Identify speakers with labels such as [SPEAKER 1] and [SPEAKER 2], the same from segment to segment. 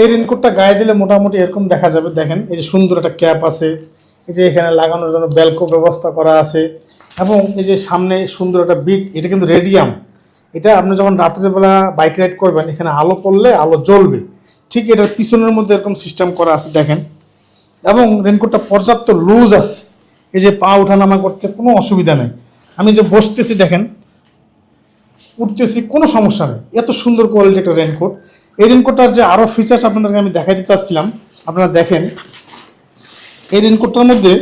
[SPEAKER 1] এই রেনকোটটা গায়ে দিলে মোটামুটি এরকম দেখা যাবে, দেখেন, এই যে সুন্দর একটা ক্যাপ আছে, এই যে এখানে লাগানোর জন্য ব্যালকো ব্যবস্থা করা আছে, এবং এই যে সামনে সুন্দর একটা বিট এটা কিন্তু রেডিয়াম এটা আপনি যখন রাত্রেবেলা বাইক রাইড করবেন, এখানে আলো পড়লে আলো জ্বলবে। ঠিক এটার পিছনের মধ্যে এরকম সিস্টেম করা আছে, দেখেন। এবং রেনকোটটা পর্যাপ্ত লুজ আছে। এই যে পা ওঠানামা করতে কোনো অসুবিধা নেই। আমি যে বসতেছি, দেখেন, উঠতেছি, কোনো সমস্যা নেই। এত সুন্দর কোয়ালিটি একটা রেনকোট এই রেনকোটটার যে আরও ফিচার্স আপনাদেরকে আমি দেখাইতে চাচ্ছিলাম, আপনারা দেখেন। এই রেনকোটটার মধ্যে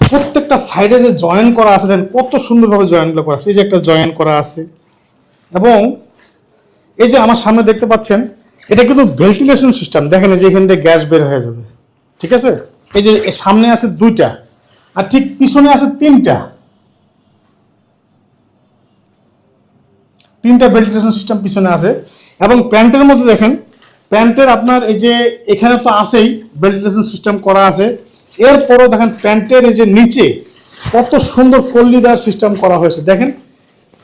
[SPEAKER 1] প্রত্যেকটা সাইডে যে জয়েন করা আছে, দেখেন কত সুন্দরভাবে জয়েনগুলো করা আছে। এই যে একটা জয়েন করা আছে। এবং এই যে আমার সামনে দেখতে পাচ্ছেন, এটা কিন্তু ভেন্টিলেশন সিস্টেম দেখেন যে এখান থেকে গ্যাস বের হয়ে যাবে। ঠিক আছে? এই যে সামনে আছে দুইটা, আর ঠিক পিছনে আছে তিনটা। তিনটা ভেন্টিলেশন সিস্টেম পিছনে আছে। এবং প্যান্টের মধ্যে দেখেন, প্যান্টের আপনার এই যে এখানে তো আছেই ভেন্টিলেশন সিস্টেম করা আছে। এরপরও দেখেন প্যান্টের এই যে নিচে কত সুন্দর কল্লিদার সিস্টেম করা হয়েছে। দেখেন,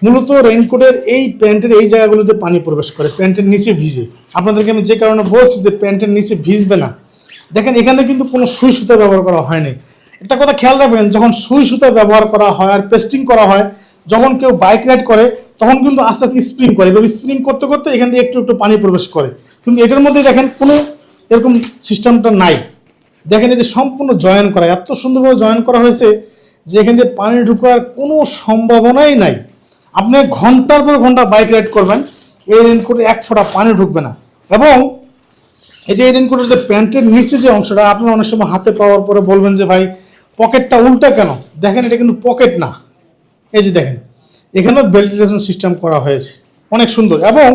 [SPEAKER 1] মূলত রেইনকোটের এই প্যান্টের এই জায়গাগুলোতে পানি প্রবেশ করে, প্যান্টের নিচে ভিজে। আপনাদেরকে আমি যে কারণে বলছি যে প্যান্টের নিচে ভিজবে না। দেখেন, এখানে কিন্তু কোনো সুই সুতা ব্যবহার করা হয়নি একটা কথা খেয়াল রাখবেন, যখন সুই সুতা ব্যবহার করা হয় আর পেস্টিং করা হয়, যখন কেউ বাইক রাইড করে তখন কিন্তু আস্তে আস্তে স্প্রিং করে। এভাবে স্প্রিং করতে করতে এখান দিয়ে একটু একটু পানি প্রবেশ করে। কিন্তু এটার মধ্যে দেখেন কোনো এরকম সিস্টেমটা নাই। দেখেন এই যে সম্পূর্ণ জয়েন করা, এত সুন্দরভাবে জয়েন করা হয়েছে যে এখান দিয়ে পানি ঢুকার কোনো সম্ভাবনাই নাই। আপনি ঘণ্টার পর ঘণ্টা বাইক রাইড করবেন, এই রেনকোটে এক ফোঁটা পানি ঢুকবে না। এবং এই যে এই রেনকোটের যে প্যান্টের নিচে যে অংশটা, আপনারা অনেক সময় হাতে পাওয়ার পরে বলবেন যে ভাই পকেটটা উল্টা কেন? দেখেন এটা কিন্তু পকেট না। এই যে দেখেন এখানেও ভেন্টিলেশন সিস্টেম করা হয়েছে। অনেক সুন্দর। এবং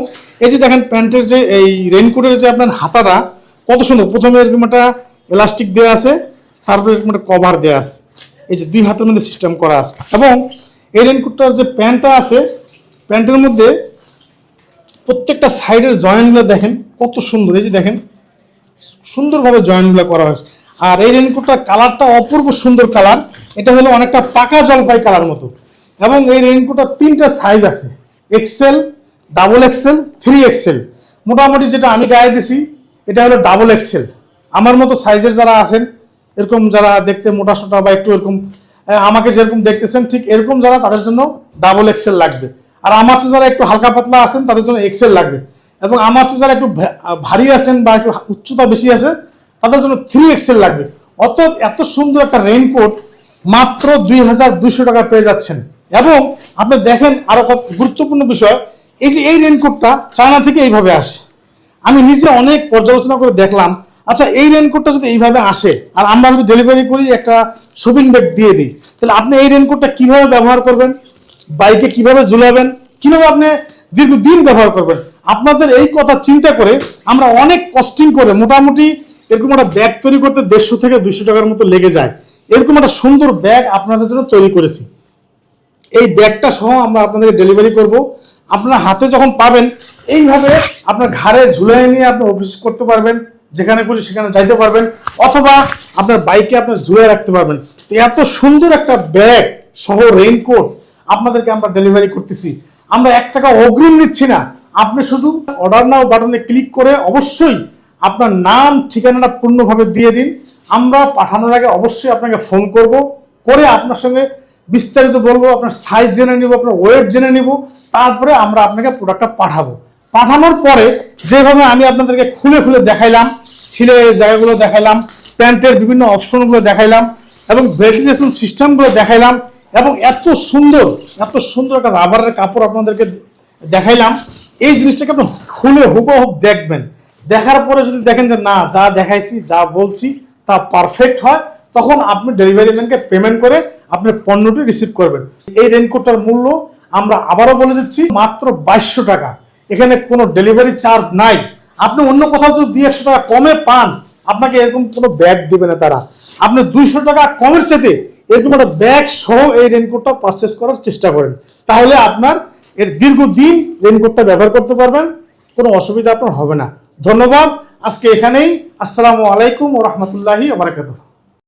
[SPEAKER 1] এই যে দেখেন প্যান্টের যে এই রেনকোটের যে আপনার হাতাটা, কত সুন্দর। প্রথমে এরকম একটা এলাস্টিক দেওয়া আছে, তারপরে এরকম একটা কভার দেওয়া আছে। এই যে দুই হাতের মধ্যে সিস্টেম করা আছে। এবং এই রেনকোটটার যে প্যান্টটা আছে, প্যান্টের মধ্যে প্রত্যেকটা সাইডের জয়েন্টগুলো দেখেন, কত সুন্দর। এই যে দেখেন, সুন্দরভাবে জয়েন্টগুলো করা হয়েছে। আর এই রেনকোটটার কালারটা অপূর্ব সুন্দর কালার এটা হলো অনেকটা পাকা জলপাই কালার মতো। এবং এই রেনকোটটার তিনটা সাইজ আছে। XL double XL three XL মোটামুটি যেটা আমি গায়ে দিছি, এটা হলো ডাবল এক্সেল আমার মতো সাইজের যারা আছেন, এরকম যারা দেখতে মোটা সোটা বা একটু এরকম আমাকে যেরকম দেখতেছেন, ঠিক এরকম যারা, তাদের জন্য ডাবল এক্সেল লাগবে। আর আমার চেয়ে যারা একটু হালকা পাতলা আছেন, তাদের জন্য এক্সেল লাগবে। এবং আমার চেয়ে যারা একটু ভারী আছেন বা একটু উচ্চতা বেশি আছে, তাদের জন্য থ্রি এক্সেল লাগবে। অত এত সুন্দর একটা রেইনকোট মাত্র দুই হাজার দুইশো টাকা পেয়ে যাচ্ছেন। এবং আপনি দেখেন আরও গুরুত্বপূর্ণ বিষয়, এই যে এই রেইনকোটটা চায়না থেকে এইভাবে আসে। আমি নিজে অনেক পর্যালোচনা করে দেখলাম আচ্ছা এই রেনকোটটা যদি এইভাবে আসে, আর আমরা যদি ডেলিভারি করি, একটা শপিং ব্যাগ দিয়ে দিই, তাহলে আপনি এই রেনকোটটা কীভাবে ব্যবহার করবেন? বাইকে কীভাবে ঝুলাবেন? কীভাবে আপনি দীর্ঘদিন ব্যবহার করবেন? আপনাদের এই কথা চিন্তা করে আমরা অনেক কস্টিং করে মোটামুটি এরকম একটা ব্যাগ তৈরি করতে দেড়শো থেকে দুশো টাকার মতো লেগে যায়। এরকম একটা সুন্দর ব্যাগ আপনাদের জন্য তৈরি করেছি। এই ব্যাগটা সহ আমরা আপনাদের ডেলিভারি করব। আপনার হাতে যখন পাবেন, এইভাবে আপনার ঘাড়ে ঝুলাই নিয়ে আপনি অফিস করতে পারবেন, যেখানে খুশি সেখানে যাইতে পারবেন, অথবা আপনার বাইকে আপনার ঝুলে রাখতে পারবেন। তো এত সুন্দর একটা ব্যাগ সহ রেইনকোট আপনাদেরকে আমরা ডেলিভারি করতেছি। আমরা এক টাকা অগ্রিম নিচ্ছি না। আপনি শুধু অর্ডার নাও বাটনে ক্লিক করে অবশ্যই আপনার নাম, ঠিকানাটা পূর্ণভাবে দিয়ে দিন। আমরা পাঠানোর আগে অবশ্যই আপনাকে ফোন করব। করে আপনার সঙ্গে বিস্তারিত বলব, আপনার সাইজ জেনে নিব, আপনার ওয়েট জেনে নিব, তারপরে আমরা আপনাকে প্রোডাক্টটা পাঠাবো। পাঠানোর পরে যেভাবে আমি আপনাদেরকে খুলে খুলে দেখাইলাম সিলের জায়গাগুলো দেখাইলাম, প্যান্টের বিভিন্ন অপশনগুলো দেখাইলাম, এবং ভেন্টিলেশন সিস্টেমগুলো দেখাইলাম, এবং এত সুন্দর এত সুন্দর একটা রাবারের কাপড় আপনাদেরকে দেখাইলাম। এই জিনিসটাকে আপনি খুলে হুবহুব দেখবেন। দেখার পরে যদি দেখেন যে না, যা দেখাইছি, যা বলছি, তা পারফেক্ট হয়, তখন আপনি ডেলিভারি ম্যানকে পেমেন্ট করে আপনি পণ্যটি রিসিভ করবেন। এই রেনকোটটার মূল্য আমরা আবারও বলে দিচ্ছি, মাত্র বাইশশো টাকা। এখানে কোনো ডেলিভারি চার্জ নাই। আপনি অন্য কোথাও যদি দুই একশো টাকা কমে পান, আপনাকে এরকম কোনো ব্যাগ দেবে না তারা। আপনি দুইশো টাকা কমের চেতে এরকম একটা ব্যাগ সহ এই রেনকোটটা পারচেস করার চেষ্টা করেন। তাহলে আপনার এর দীর্ঘদিন রেনকোটটা ব্যবহার করতে পারবেন, কোনো অসুবিধা আপনার হবে না। ধন্যবাদ। আজকে এখানেই। আসসালামু আলাইকুম ও রহমতুল্লাহি আবরাকাতুহ